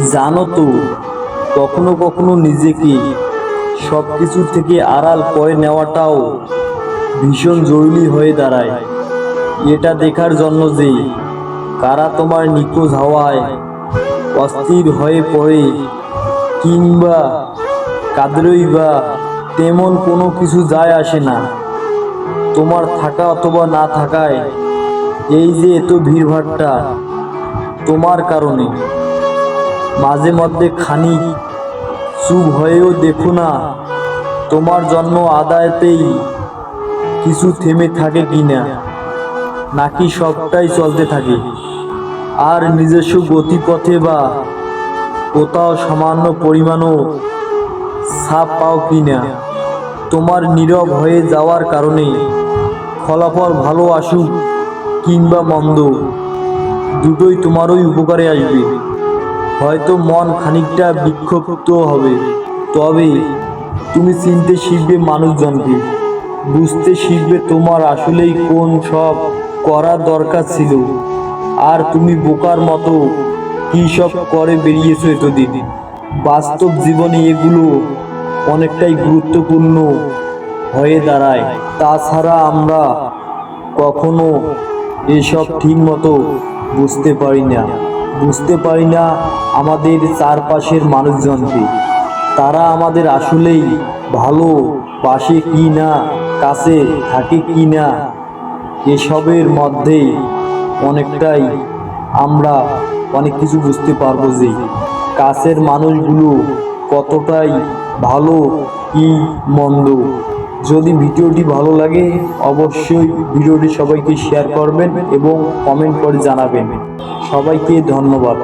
জানো তো, কখনো কখনো নিজেকে সব কিছু থেকে আড়াল করে নেওয়াটাও ভীষণ জরুরি হয়ে দাঁড়ায়। এটা দেখার জন্য যে কারা তোমার নিখোঁজ হওয়ায় অস্থির হয়ে পড়ে, কিংবা কাদরই বা তেমন কোনো কিছু যায় আসে না। তোমার থাকা অথবা না থাকায় এই যে এত ভিড়ভাট্টা তোমার কারণে। মাঝে মধ্যে খানিক চুপ হয়েও দেখো না, তোমার জন্ম আদায়তেই কিছু থেমে থাকে কি না। নাকি সবটাই চলতে থাকে। আর নিজস্ব গতিপথে বা কোথাও সামান্য পরিমাণও ছাপ পাও কি না। তোমার নীরব হয়ে যাওয়ার কারণে ফলাফল ভালো আসুক কিংবা মন্দ, দুটোই তোমারই উপকারে আসবে। হয়তো মন খানিকটা বিক্ষুব্ধ হবে। তবে তুমি চিনতে শিখবে মানুষজনকে। বুঝতে শিখবে তোমার আসলেই কোন সব করার দরকার ছিল। আর তুমি বোকার মতো কী সব করে বেরিয়েছো এতদিন? বাস্তব জীবনে এগুলো অনেকটাই গুরুত্বপূর্ণ হয়ে দাঁড়ায়। তাছাড়া আমরা কখনো এসব ঠিক মতো বুঝতে পারি না। বুঝতে পারি না আমাদের চারপাশের মানুষজনকে। তারা আমাদের আসলেই ভালো বাসে কি না, কাছে থাকে কি না, এসবের মধ্যে অনেকটাই আমরা অনেক কিছু বুঝতে পারব যে কাছের মানুষগুলো কতটাই ভালো কি মন্দ। যদি ভিডিওটি ভালো লাগে, অবশ্যই ভিডিওটি সবাইকে শেয়ার করবেন এবং কমেন্ট করে জানাবেন। সবাইকে ধন্যবাদ।